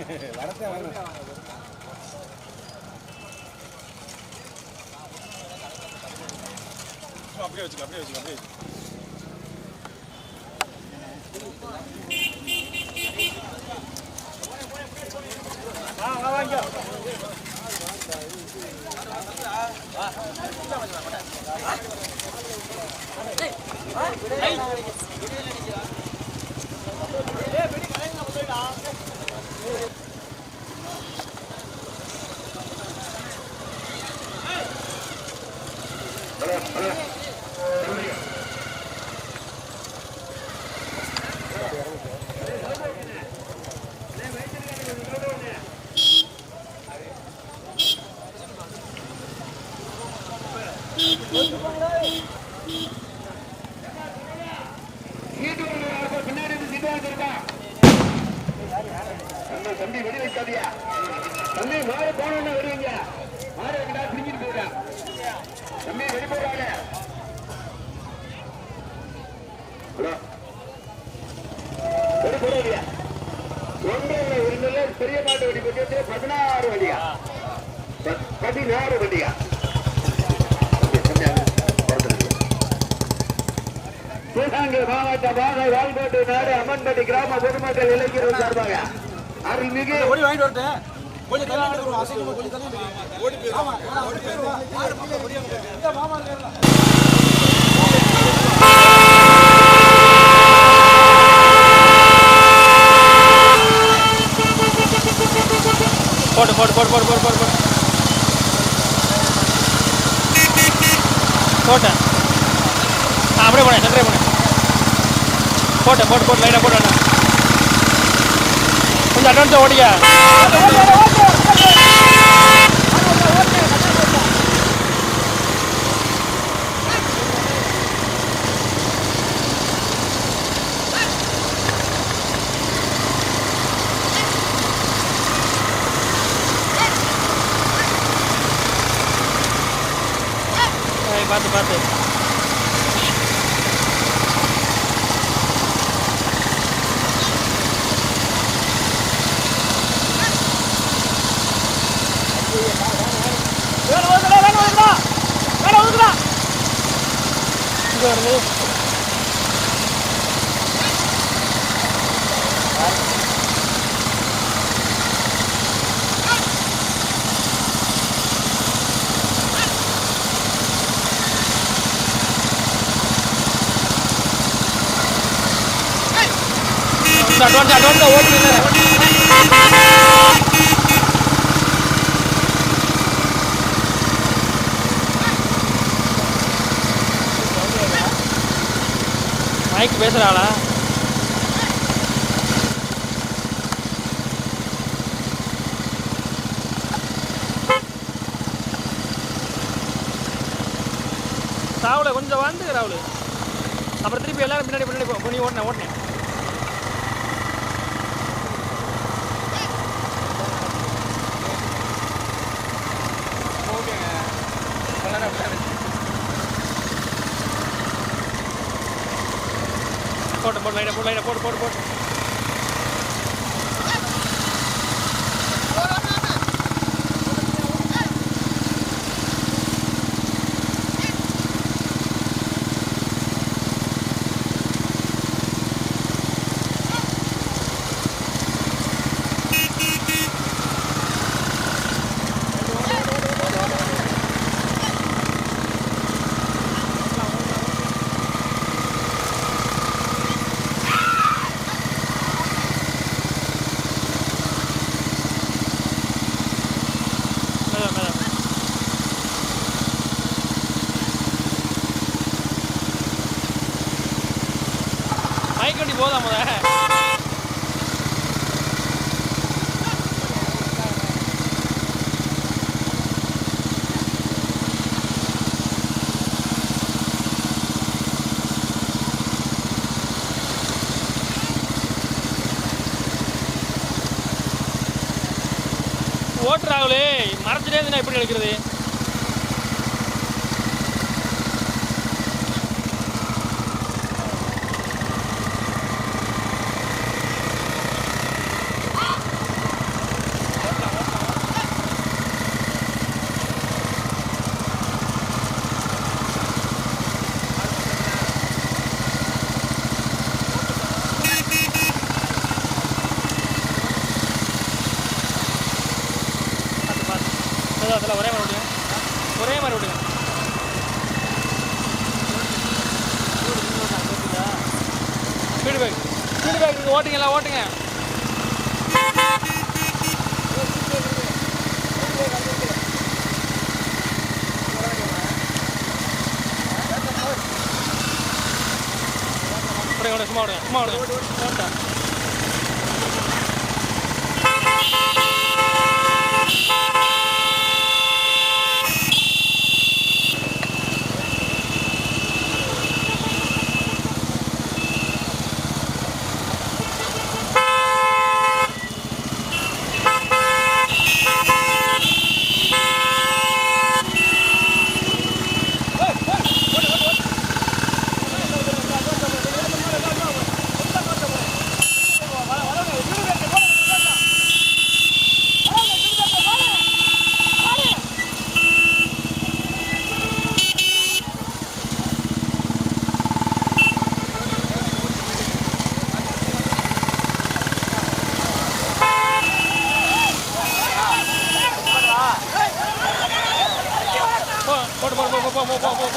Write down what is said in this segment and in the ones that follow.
வரத்தே வரணும் அப்படியே வச்சுக்க அப்படியே வச்சுக்க அப்படியே வச்சுக்க. சீட்டு வாங்குறவங்க பின்னாடி இருந்து சீட்டு வாங்கிருக்கா அந்த தம்பி வெடி வைக்காதியா தம்பி மாறு போனோன்னு வருவீங்க மாறு வைக்கடா பிடிங்கிட்டு தம்பி வெடி போடுறாங்க. ஹலோ. வெடி ஒரு பெரிய மாட்டு வெடி போட்டு பதினாறு வண்டியா? பதினாறு வண்டியா தம்பி, தம்பி, அங்க பொறுத்துருங்க. சிவகங்கை மாவட்ட பாதை வால்கோட்டை நாடு அம்மன்பட்டி கிராம பொதுமக்கள் இளைஞர்கள் சார்பாக. அருள்மிகு. போட்டு போட்டு போட்டு போட்டு போட்டு போட்டு போட்டு போட்டேன். அப்படியே போனேன் சக்கரை போனேன் போட்டேன் போட்டு போட்டு லைனாக போட்டு கொஞ்சம் அட்வான்ஸாக ஓடிக்க ஏய், பார்த்து பார்த்து இங்க வருது அட்வான்ஸ் அட்வான்ஸ் ஓட்டுங்க மைக் பேசுகிறாளா ராகுல கொஞ்சம் வந்து ராகுல். அப்புறம் திருப்பி எல்லாரும் பின்னாடி பின்னாடி போ நீ ஓட்டினேன் ஓட்டினேன் போட்டு போட்டு லைனை போட்டு லைனை போட்டு போட்டு போட்டு சேர்ந்து எப்படி நடக்கிறது? ஸ்பீடு பேக் ஸ்பீடு பேக் நீங்கள் ஓட்டுங்க. எல்லாம் ஓட்டுங்க சும்மா விடுங்க சும்மா விடுங்க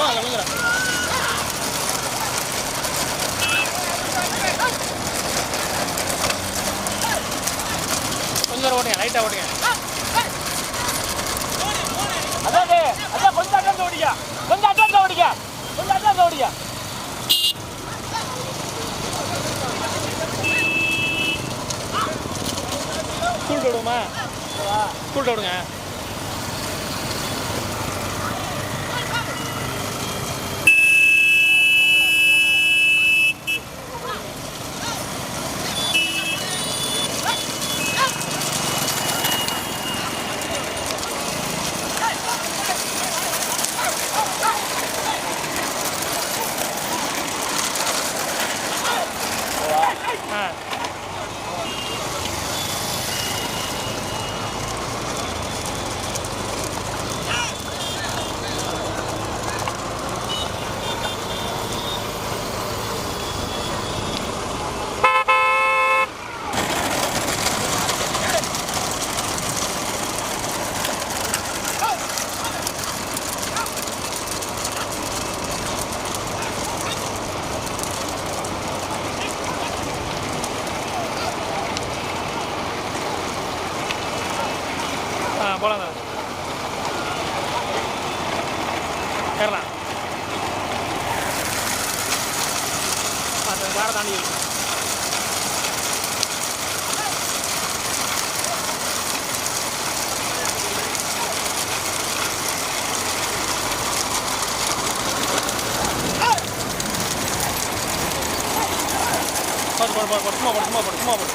இருக்கோ அதில் விழுங்குறேன் கொஞ்சம் ஓடுங்க லைட்டாக ஓடுங்க அதான் அதான் கொஞ்சம் அட்டம் ஓடிக்க கொஞ்சம் அட்டம் ஓடிக்க கொஞ்சம் அட்டம் ஓடிக்க கூட்டு வேற தாண்டி இருக்கு போடு போடு போடு சும்மா போடு சும்மா போடு சும்மா போடு.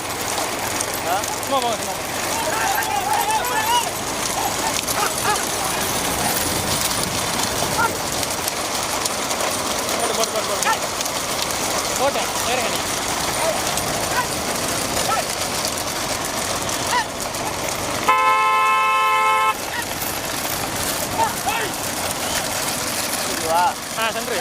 சும்மா போங்க சும்மா போங்க. கோட்டை வேறு ஆ சென்று.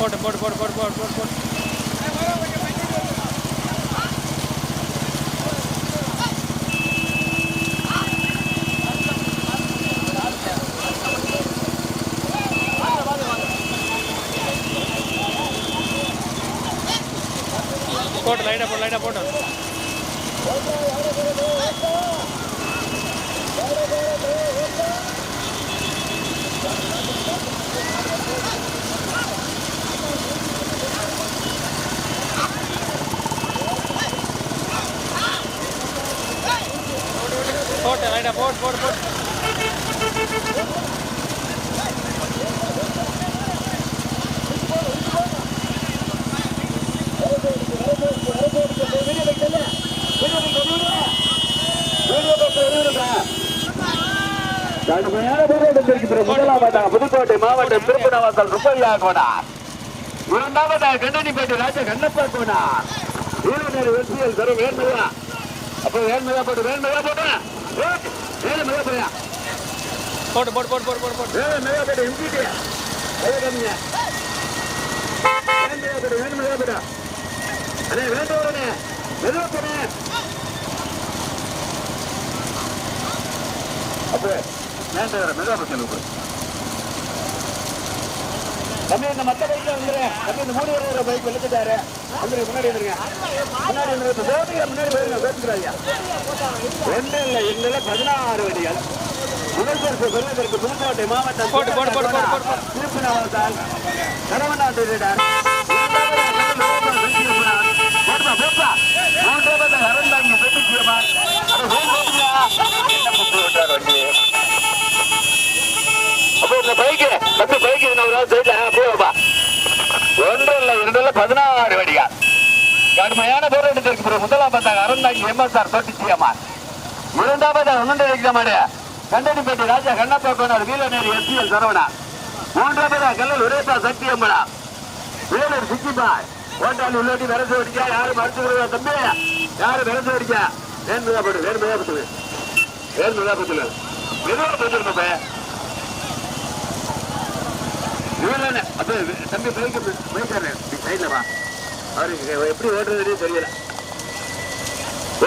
போட்டு போட்டு போட்டு போட்டு போட்டு போட்டு போட்டு போட்டு லைட்டாக போட்டு லைட்டாக போட்டு ரைட்டா போட் போட் போட் புதுக்கோட்டை மாவட்டம் திருப்பணவாசல் ருப்பல்லா கோனார் இரண்டாவதாக கண்ணனிப்பேட்டை ராஜா கண்ணப்பா கோனார் வீரநேரி வெற்றியில் தரும் வேண்மையா அப்ப வேண்மையா போட்டு வேண்மையா போட்டு. போட்டு போட்டு போட்டு போட்டு போட்டு போட்டு மேலே போட்டு இம்பிட்டு மேலே கம்மியா மேலே போட்டு வேணும் மேலே போட்டு அண்ணே வேண்டாம் உடனே மெதுவா போனே அப்போ வேண்டாம் மெதுவா போச்சு தம்பி இந்த மத்த பைக்ல வந்துடுறேன் தம்பி இந்த மூணு பேர் பைக் வெளுத்துட்டாரு. வந்துருங்க முன்னாடி வந்துருங்க. முன்னாடி வந்துருங்க. போட்டுங்க முன்னாடி போயிருங்க பேசுகிறாங்க ஒன்று இல்லை எங்கள பதினாறு வடிகள் முதல் பரிசு வெள்ளத்திற்கு புதுக்கோட்டை மாவட்டம் போட்டு, போட்டு, போட்டு, போட்டு. திருப்பி மூன்றாவது அறந்தாங்க வண்டி அப்போ இந்த பைக்கு தம்பி பைக்கு ஒரு நாள் சைட்ல போவா ஒன்று இல்லை இரண்டு இல்லை பதினாறு வடியா கடுமையான போராட்டத்திற்கு எடுத்திருக்கு முதலாம் பார்த்தாங்க அறந்தாங்கி எம்எஸ்ஆர் தொட்டிச்சியம்மா இரண்டாவது ஒன்று வைக்க மாட்டேன் கண்டனிப்பேட்டை ராஜா கண்ணப்பா கோனார் வீரநேரி எஸ்பிஎல் சரவணா. மூன்றாவது கல்லல் உரேசா சக்தி அம்மனா வேலூர் சிக்கிபாய் ஓட்டாளி உள்ளோட்டி விரசு அடிக்கா யாரு மறுத்து விடுவா தம்பி? யாரு விரசு அடிக்கா வேணுதா போடு வேணுதா பத்துல வேணுதா பத்துல மெதுவா பத்துல இவன் அப்ப தம்பி பைக்கு பைக்காரு சைட்ல வா. அவருக்கு எப்படி ஓட்டுறதுனே தெரியல.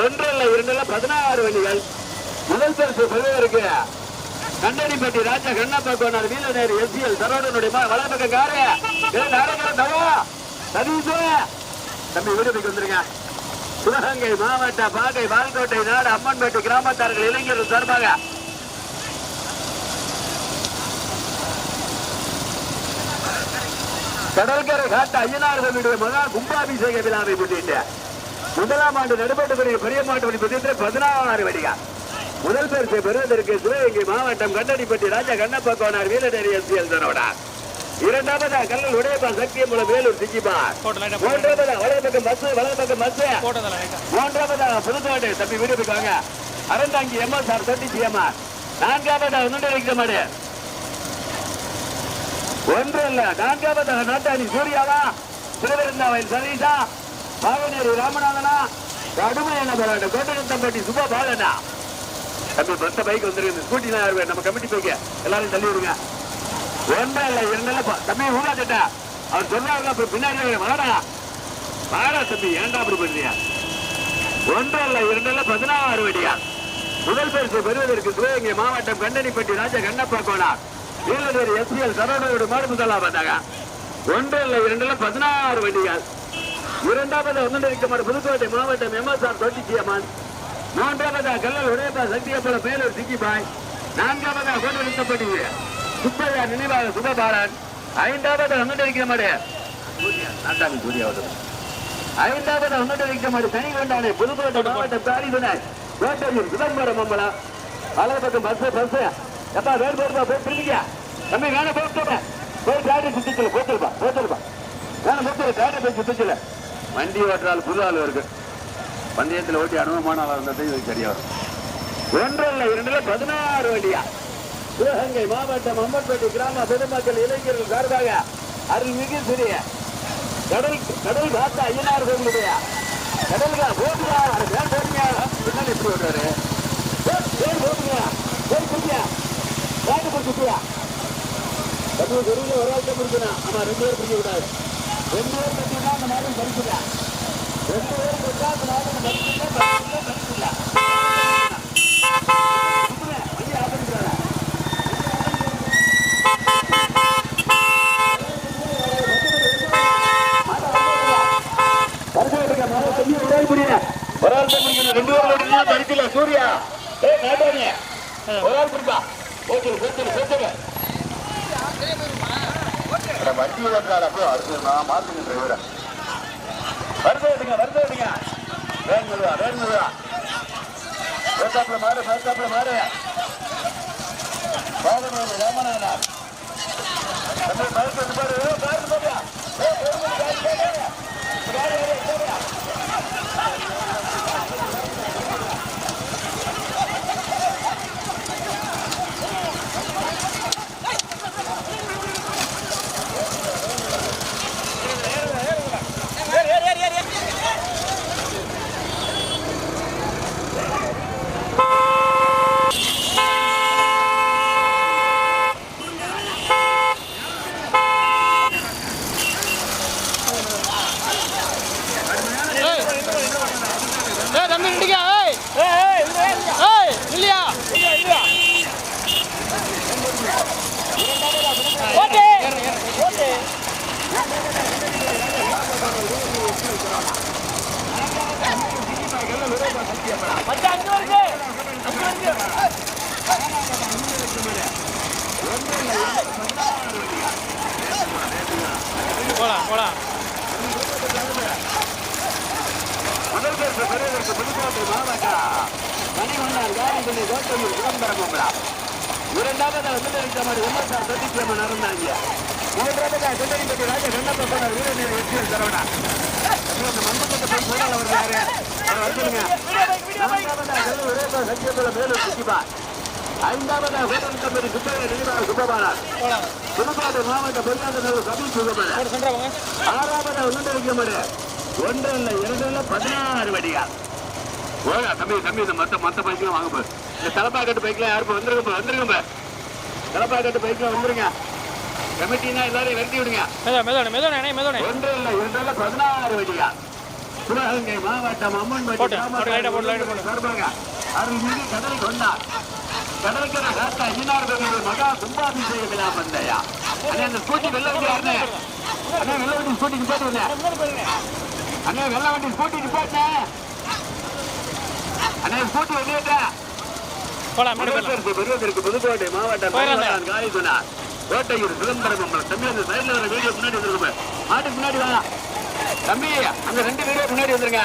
ஒன்று இல்ல இரண்டு இல்ல பதினாறு வண்டிகள். முதல் பரிசு பெறுவதற்கு கண்டனிப்பட்டி ராஜா கண்ணப்பா கோனார் வீரநேர் எஸ்பிஎல் சரோடனுடைய வளர்பக்க காரு. நாடகம் தவா. சதீசு தம்பி வீடு வந்துருங்க. சிவகங்கை மாவட்ட பாகை வால்கோட்டை நாடு அம்மன்பேட்டை கிராமத்தார்கள் இளைஞர்கள் சார்பாக கடற்கரை காட்ட ஐயனார்களுடைய மகா கும்பாபிஷேக விழாவை முன்னிட்டு முதலாம் ஆண்டு நடைபெற்றக்கூடிய பெரிய மாட்டு பற்றி பதினாறு வடிகா முதல் பரிசை பெறுவதற்கு சிவகங்கை மாவட்டம் கண்டடிப்பட்டி ராஜா கண்ணப்பா கோனார் வீரநேரி எஸ்பிஎல் தனோடா இரண்டாவது கல்லல் உடையப்பா சத்தியமுலம் வேலூர் சிக்கிபா போட்டு லைட்டா போட்டு மூன்றாவது பஸ் வலதுபக்கம் பஸ் போட்டதில்ல லைட்டா மூன்றாவது புதுக்கோட்டை தம்பி வீடு போய்க்காங்க அறந்தாங்கி எம்எஸ்ஆர் தொட்டி சிஎம்ஆர் நான்காவது வைக்க மாடு ஒன்று இல்ல நான்காவது நாட்டாணி சூர்யாவா? திருவிருந்தாவின் சதீஷா பாவனேரி ராமநாதனா கடுமையான போராட்டம். கோட்டநத்தம்பட்டி சுபா பாலனா தம்பி மொத்த பைக் வந்துருக்கு ஸ்கூட்டி தான் வேணும்? நம்ம கமிட்டி பைக்க எல்லாரும் தள்ளி விடுங்க. ஒன்றா இல்ல இரண்டு தம்பி ஊரா அவர் சொல்றாங்க அப்புறம் பின்னாடி வாடா வாடா தம்பி. ஏன்டா அப்படி பண்றியா ஒன்றா இல்ல இரண்டு பதினாறு வடியா? முதல் பரிசு பெறுவதற்கு சிவகங்கை மாவட்டம் கண்டனிப்பட்டி ராஜா கண்ணப்பா கோனார் நீலகிரி எஸ்பிஎல் சரோடோடு மாடு முதலா பார்த்தாங்க ஒன்று இல்லை இரண்டுல பதினாறு வண்டிகள். இரண்டாவது ஒன்றிருக்குமாறு புதுக்கோட்டை மாவட்டம் எம்எஸ்ஆர் தொட்டிச்சியம்மன். மூன்றாவது கல்லல் உடையப்பா சக்தியப்பட மேலூர் சிக்கிபாய் நான்காவது கொண்டு நிறுத்தப்பட்டி சுப்பையா நினைவாக சுபபாலன். ஐந்தாவது ஒன்றிருக்கிற மாடு நாட்டாமி சூர்யாவது ஐந்தாவது ஒன்றுட்டு வைக்க தனி கொண்டானே புதுக்கோட்டை மாவட்டம் தாரிதுனாய் கோட்டையூர் சிதம்பரம் அம்பலம். வலது பக்கம் பஸ் பஸ். எப்பா வேறு போடுப்பா போய் பிரிங்க தம்பி வேணா போட்டு போய் காடி சுத்திச்சல போத்துருப்பா போத்துருப்பா வேணா போத்துரு காடி போய் சுத்திச்சல. வண்டி ஓட்டுறாள் புது ஆள் இருக்கு. பந்தயத்தில் ஓட்டி அனுபவமான ஆளாக இருந்தது இது சரியா வரும். ஒன்று இல்லை இரண்டுல பதினாறு வண்டியா சிவகங்கை மாவட்டம் அம்மன்பேட்டை கிராம பொதுமக்கள் இளைஞர்கள் சார்பாக அருள்மிகு சிறிய கடல் கடல் காத்த ஐயனார் கோவிலுடைய கடல்கா போட்டுயா வேன் போட்டுங்க பின்னாடி எப்படி விடுறாரு வேன் போட்டுங்க வேன் பிடிச்சிட்டியா வேன் குடிச்சுட்டியா தெருவில் ஒரு ஆள் தான் பிடிக்கணும் ஆமா ரெண்டு பேர் பிடிக்க கூடாது ரெண்டு பேர் பிடிச்சா அந்த மாதிரி பரிசுல ரெண்டு பேர் பிடிச்சா அந்த மாதிரி பரிசுல பரிசுல ஐயா ஒரு ஆள் பிடிக்கணும் ரெண்டு பேர் சூர்யா ஒரு ஆள் பிடிப்பா போச்சு போச்சு போச்சு வண்டி ஓட்டுறாரு அப்போ அடுத்து நான் மாத்துங்க டிரைவரை வருது எடுங்க வருது எடுங்க. வேன் முழுவா வேன் மாறு மேற்காப்புல மாறு பாதமேலு ராமநாதனா தம்பி மறுத்து பாரு பாரு பாரு மாவட்டம் மணிவண்ணன் காரிபள்ளி கோட்டையூர் சிதம்பரம் இரண்டாவது முதலிடமாறு விமர்சனம் சத்தியம்மன் நடந்தாங்க. மூன்றாவது குண்டரிப்பட்டி ராஜ கண்ணப்ப போனார். வீரநீர் வெற்றியில் தரவனா? அந்த மண்பக்கத்தை போய் போனால் அவர் யாரு? அவர் வந்துருங்க நான்காவதா கல்லூர் விவேகா சத்தியகுல மேலூர் சுத்திபா ஐந்தாவதா வேடன் கம்பெனி சுப்பைய நினைவாக சுப்பபானார் போலாம் புதுக்கோட்டை மாவட்ட பொறியாளர் சபி சுகமன் ஒரு சென்டரா வாங்க ஆறாவது உண்டரிக்கமடு ஒன்று இல்ல இரண்டு இல்ல பதினாறு வடியா ஓயா தம்பி தம்பி இந்த மொத்த மொத்த பைக்லாம் வாங்க போய் இந்த தலப்பாக்கட்டு பைக்ல யாருப்பா வந்துருங்க பா, வந்துருங்க பா. தலப்பாக்கட்டு பைக்ல வந்துருங்க. கமிட்டினா எல்லாரையும் வெட்டி விடுங்க. மெதோ மெதோனே மெதோனே அண்ணே மெதோனே ஒன்று இல்ல இரண்டு இல்ல பதினாறு வடியா. சிவகங்கை மாவட்டம் அம்மன்பட்டி போட்டு, போட்டு, போட்டு, போட்டு. சார்பாக அருள்மிகு கடலை கொண்டார். கடற்கரை காத்தா ஈனார் பெருமாள் மகா கும்பாபிஷேக விழா வந்தையா அண்ணே அந்த ஸ்கூட்டி வெள்ள வண்டி யாருண்ணே அண்ணே வெள்ள வண்டி ஸ்கூட்டி நிப்பாட்டுங்க அண்ணே வெள்ள வண்டி ஸ்கூட்டி நிப்பாட்டுனே அண்ணே ஸ்கூட்டி வெளியேட்டா போலாம் பெருவதற்கு புதுக்கோட்டை மாவட்டம். மயிலாடுதுறை காளிகுணா கோட்டையூர் சிதம்பரம் அந்த சைடுல வர வீடியோ முன்னாடி வந்துருங்க மாட்டுக்கு முன்னாடி வாங்க தம்பி அந்த ரெண்டு வீடியோ முன்னாடி வந்துருங்க.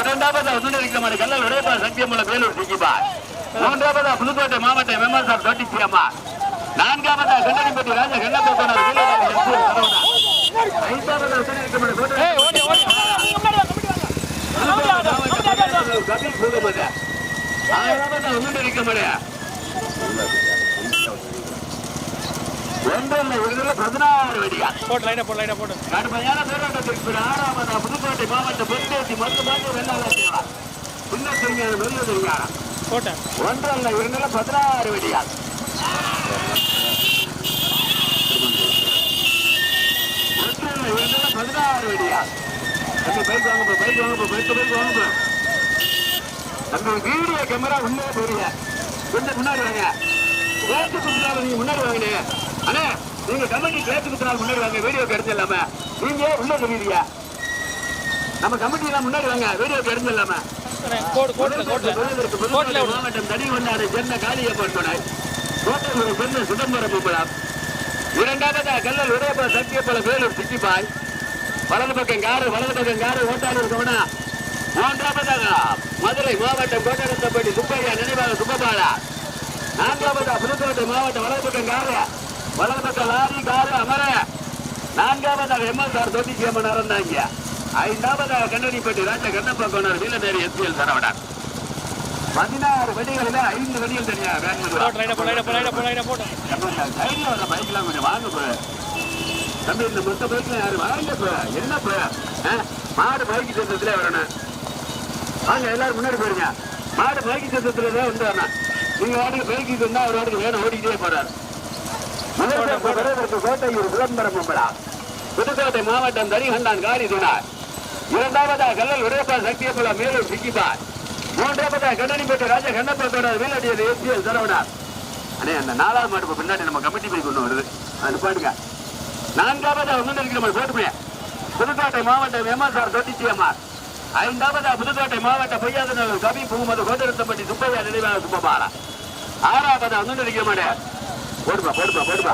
இரண்டாவதா சுந்தரிக்கமான கல்லல் விடைப்பா சத்தியமுள்ள வேலூர் சிக்கிப்பா. மூன்றாவதா புதுக்கோட்டை மாவட்டம் எம்எஸ்ஆர் தொட்டிச்சியம்மா நான்காவதா கண்டனிப்பட்டி ராஜா கண்ணப்ப போனார் ஐந்தாவதா சுந்தரிக்கமான கோட்டை ஏய் ஓடி ஓடி கபீர் பூகமது பதினாறு வடியா போட்டு லைட்டா போட்டு லைட்டா போட்டு கடுமையான போராட்டத்திற்கு பின் புதுக்கோட்டை மாவட்ட பெருந்தேசி மொத்தமாக வெள்ளாளர் பின்னர் தெரிஞ்சான வெளியே தெரிஞ்சான போட்டேன் ஒன்றல்ல இரண்டுல பதினாறு வெடியா ஒன்றல்ல இரண்டுல பதினாறு வெடியா தம்பி பைக் வாங்க பைக் வாங்க பைக் பைக் வாங்க தம்பி வீடியோ கேமரா உண்மையா போறீங்க கொஞ்சம் முன்னாடி வாங்க. கேட்டு குத்துறாங்க நீங்க முன்னாடி வாங்கினே அண்ணே நீங்க கமிட்டி கேட்டு குத்துறாங்க முன்னாடி வாங்க வீடியோ எடுத்து இல்லாம. நீங்க உள்ள தெரியுறீங்க? நம்ம கமிட்டி எல்லாம் முன்னாடி வாங்க வீடியோ எடுத்து இல்லாம. கோடு கோட்டில் கோட்டில் விடு. மாவட்டம் தடிவண்டாடு சேர்ந்த காளியப்பன் துணை கோட்டையூர் சேர்ந்த சிதம்பரம் கும்பலம் இரண்டாவதா கல்லல் உடையப்ப சத்தியப்பல வேலூர் சிட்டிப்பாய் வலது பக்கம் காரு வலது பக்கம் காரு ஓட்டாளூர் கவனா மூன்றாவதாக மதுரை மாவட்டம் கோட்டரத்தப்பட்டி சுப்பையா நினைவாக சுப்பபாலா. நான்காவதா புதுக்கோட்டை மாவட்டம் வலது பக்கம் காரு. வலது பக்கம் லாரி காரு அமர. நான்காவதாக எம்எஸ்ஆர் தொட்டிச்சி அம்மன் அறந்தாங்க ஐந்தாவதாக கண்ணடிப்பட்டி ராஜ கண்ணப்பா கோனார் வீலநேரி எஸ்பிஎல் சரவணன். பதினாறு வெடிகளில் ஐந்து வெடிகள் தெரியா போட்டு லைட்டா போட்டு போட்டு போட்டு போட்டு கொஞ்சம் வாங்க தம்பி இந்த மொத்த பைக்ல யாரு? வாங்க போ என்ன போ ஆ? மாடு பைக்கு சத்தத்துல வரணும். வாங்க எல்லாரும் முன்னாடி போயிருங்க. மாடு பைக்கு சத்தத்துல தான் வந்து வரணும். நீங்க வாட்டுக்கு பைக்கு இருந்தா அவர் வாட்டுக்கு வேணும் ஓடிக்கிட்டே போறாரு. கோட்டையூர் விளம்பரம் கும்பலா புதுக்கோட்டை மாவட்டம் தரிகண்டான் காரி துணார் இரண்டாவதா கல்லல் விடையப்பா சக்தியப்பலா மேலூர் சிக்கிப்பா மூன்றாவதா கண்ணனிப்பேட்டை ராஜா கண்ணப்பத்தோட வீலடியது எஸ்பிஎல் சரவணார். அண்ணே அந்த நாலாவது மாட்டு பின்னாடி நம்ம கமிட்டி பைக் ஒன்று வருது. அது பாட்டுங்க நான்காவதா முன்னாடி நம்ம போட்டுமே புதுக்கோட்டை மாவட்டம் எம்எஸ்ஆர் தொட்டிச்சியம்மா ஐந்தாவதா புதுக்கோட்டை மாவட்ட பொய்யாதநல்லூர் கவி புகுமது கோதரத்தப்பட்டி சுப்பையா நினைவாக சுப்பபாலா ஆறாவதா முன்னாடி மாடு. போடுப்பா போடுப்பா போடுப்பா.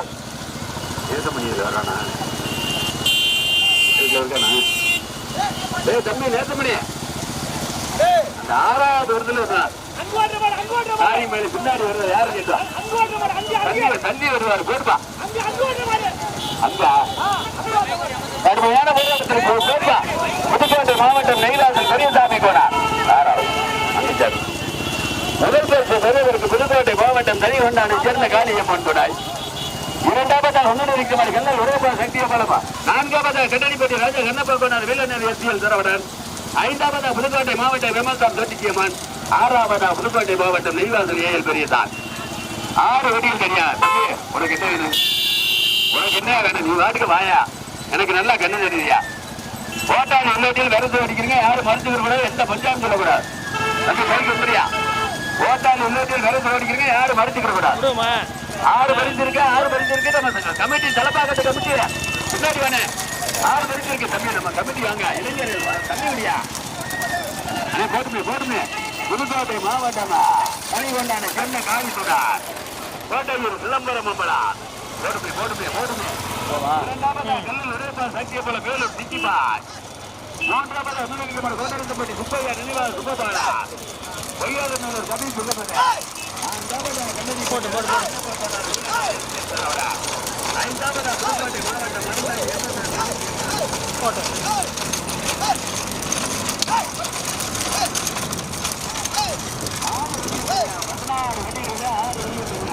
நேசமணி இது வரானா இருக்கானா ஏய் தம்பி நேசமணி. அந்த ஆறாவது வருதுல இருந்தா காரியமேல பின்னாடி வருது யாரு கேட்டா? தள்ளி தள்ளி வருவார் போடுப்பா. கடுமையான போராட்டத்திற்கு புதுக்கோட்டை மாவட்டம் நெய்லாசல் பெரியசாமி கோடா முதல் பரிசு பெறுவதற்கு புதுக்கோட்டை மாவட்டம் தனிகொண்டானை சேர்ந்த காளியம்மன் கொடாய் இரண்டாவதாக ஒன்றிருக்குமாறு கண்ணல் உரையப்பா சக்திய பலமா நான்காவதாக கண்டனிப்பட்டி ராஜா கண்ணப்பா கொண்டார் வேலநேரி எஸ்பிஎல் சரவணன் ஐந்தாவதாக புதுக்கோட்டை மாவட்டம் விமல்சாம் தொட்டிச்சியம்மன் ஆறாவதாக புதுக்கோட்டை மாவட்டம் நெய்வாசல் ஏஎல் பெரியதான் ஆறு வெடியில் தனியார். உனக்கு என்ன வேணும்? உனக்கு என்ன வேணும்? நீ வாட்டுக்கு வாயா. எனக்கு நல்லா கண்ணு தெரியுதியா? உள்ள உள்ளத்தில் விரசு அடிக்கிறீங்க. யாரும் மறுத்துக்கிற கூடாது எந்த பஞ்சாயம் சொல்லக்கூடாது. தம்பி கைக்கு வந்துறியா ஓட்டாளி உள்ளத்தில் விரசு அடிக்கிறீங்க. யாரும் மறுத்துக்கிற கூடாது ஆறு பரிசு இருக்கு. ஆறு பரிசு இருக்கு. நம்ம கமிட்டி தலைப்பாக்கத்து கமிட்டி. பின்னாடி வானே ஆறு பரிசு இருக்கு. தம்பி நம்ம கமிட்டி வாங்க. இளைஞர் தம்பி விடியா அண்ணே போட்டுமே போட்டுமே. புதுக்கோட்டை மாவட்டமா? கனிகொண்டான சென்னை காவி சொன்னார் கோட்டையூர் சிதம்பரம் அம்பலா ஓடுமே ஓடுமே ஓடுமே இரண்டாவது கல்லூர் சத்தியபல வேலூர் சிக்கிபா மூன்றாவது அபிநந்திக்கப்பட்ட கோட்டரத்தம்பட்டி சுப்பையா நினைவாக சுப்பபாலா பொய்யாத நூலர் கபி சுகமன் போட்டு போட்டு ஐந்தாவது புதுக்கோட்டை மாவட்டம் போட்டு ஆறு மணி ஆறு மணி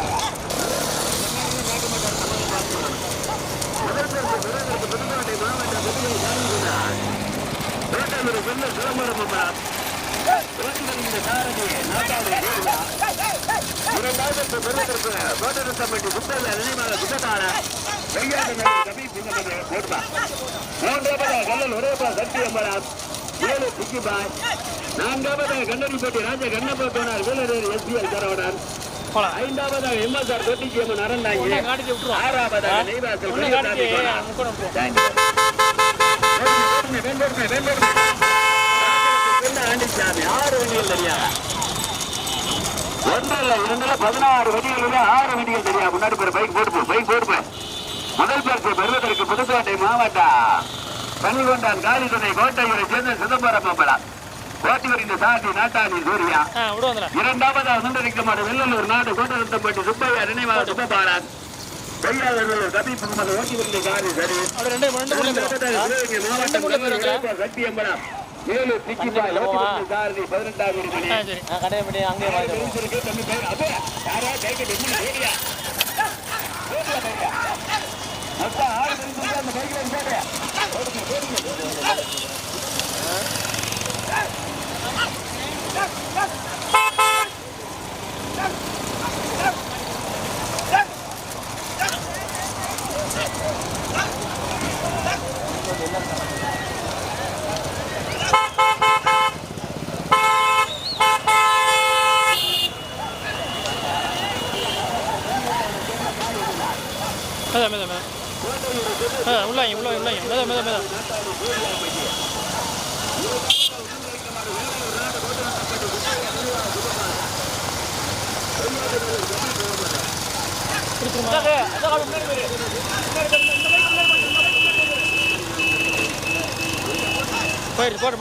ஏழு சிக்கி பாய் நான்காவது கண்ணடிப்பட்டி ராஜ கண்ணப்ப தோனார் வேலரேறு எஸ்பிஎல் தரவனார் போலாம். ஐந்தாவதாக எம்எஸ்ஆர் அறந்தாங்க காட்டிட்டு விட்டுருவோம் ஆறாவதாக நெய்வாசல் ஒன்றில் இரண்டுல பதினாறு வண்டிகள் ஆறு வண்டிகள் தெரியா? முன்னாடி பேர் பைக் போட்டு பைக் போட்டு முதல் பரிசு பெறுவதற்கு புதுக்கோட்டை மாவட்டம். கனிகொண்டான் காலித்துணை கோட்டையூரை சேர்ந்த சிதம்பரம் மாம்பழம் ஓட்டி வருகின்ற சாரதி நாட்டாணி சூர்யா இரண்டாவதாக வந்திருக்குமாறு வெள்ளலூர் நாடு கோட்டரத்தம்பட்டி சுப்பையா நினைவாக சுப்பபாரன் மாவட்டம் ஏழு திக்கிப்பாய் பதினெட்டாவது மணி கடையப்படி அங்கே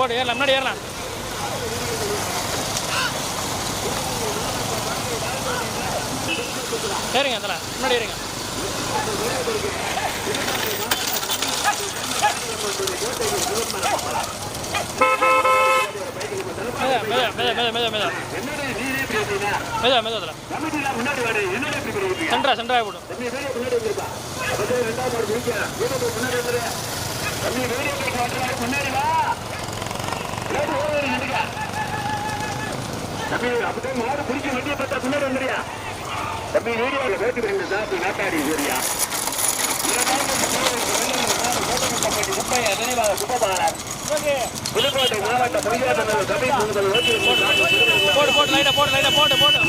போட்டு ஏறலாம் முன்னாடி ஏறலாம். ஏறுங்க அதில் முன்னாடி ஏறுங்க. சென்ட்ரா சென்ட்ரா போடும் முன்னாடி வா முன்னாடி நின்றுக்க தம்பி அப்படியே மாடு பிடிக்க வண்டியை பார்த்தா முன்னாடி வந்துடுறியா? தம்பி வீடியோவில் பேட்டி பண்ணி சார். அப்படி நாட்டாடி சரியா? புதுக்கோட்டை மாவட்டம் போட்டு போட்டு லைட்டா போட்டு லைட்டா போட்டு போட்டு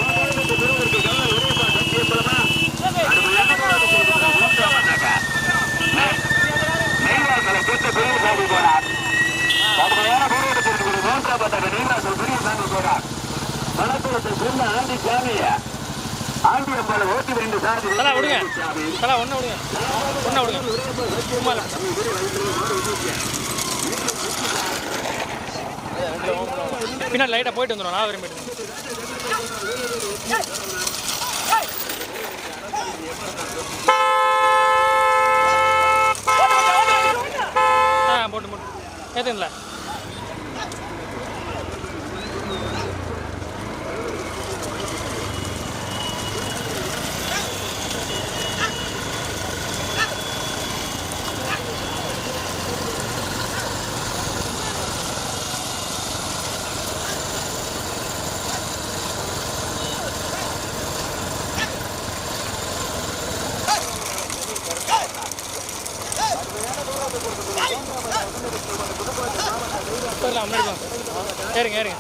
போனார். பட்ட கட்டிங்கன்னா ஆண்டி சாமிய ஆண்டி அம்பால ஓட்டி வேண்டும் சாமி விடுங்க. தலா ஒண்ணு விடுங்க. ஒண்ணு விடுங்க. சும்மா பின்னாடி லைட்டாக போயிட்டு வந்துடும் நான் வரையும் போயிட்டு போட்டு போட்டு. ஏற்றுங்களா வரலாம் முன்னாடி வாங்க ஏறுங்க ஏறுங்க.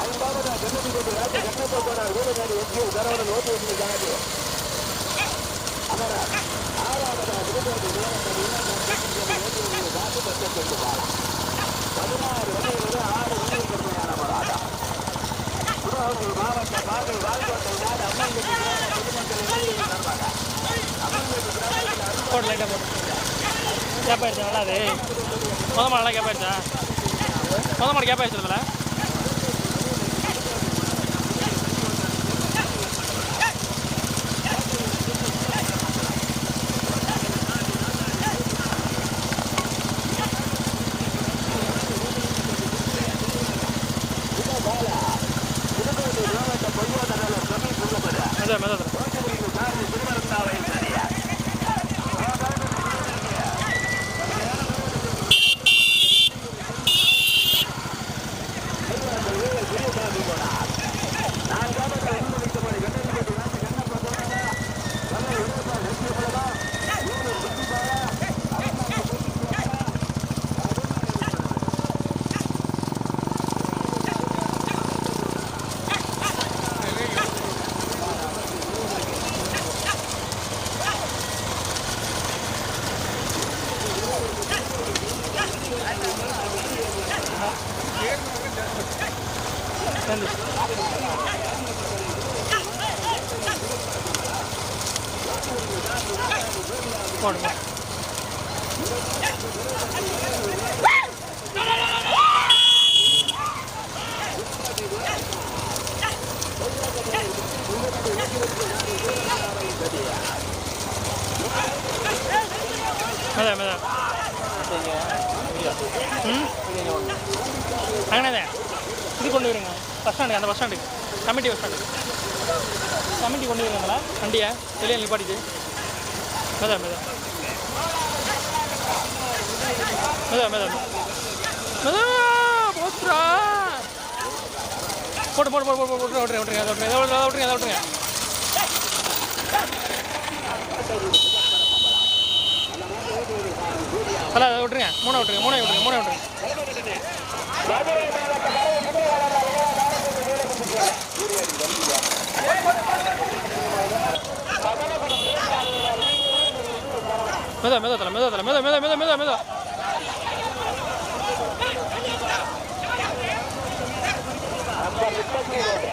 ஐந்தாவது ஜனநாயக ராஜ்ய கட்டணத்தோட வேலை நாடு எஸ்பிஐ தரவன நோட்டு வச்சுருக்காங்க போட்டு லைட்டாக போட்டு கேப் ஆயிடுச்சா நல்லா அது முத மாடு கேப் ஆயிடுச்சா? முத மாடு கேப் ஆயிடுச்சு இதில் மெதா மெதா சேர்ந்து போடுங்க. மெதா மெதா ம்? அங்கனே இது கொண்டு வருங்க. பஸ் ஸ்டாண்டுக்கு அந்த பஸ் ஸ்டாண்டுக்கு கமிட்டி பஸ் ஸ்டாண்டுக்கு கமிட்டி கொண்டு வருங்களா வண்டியை வெளியே நிப்பாட்டிட்டு. மெதா மெதா மெதா மெதா மெதா போச்சுரா போட்டு போட்டு போட்டு போட்டு போட்டு விட்டுருங்க விட்டுருங்க அதை விட்டுருங்க அதை விட்டுருங்க அதை விட்டுருங்க அல்ல அதை விட்டுருங்க மூணு விட்டுருங்க மூணு விட்டுருங்க மூணை விட்டுருங்க மெதா மெதா தலை மெதா தலை மெதா மெதா மெதா மெதா மெதா போயிரு போயிரு போயிரு போயிரு கமிட்டி போயிருங்க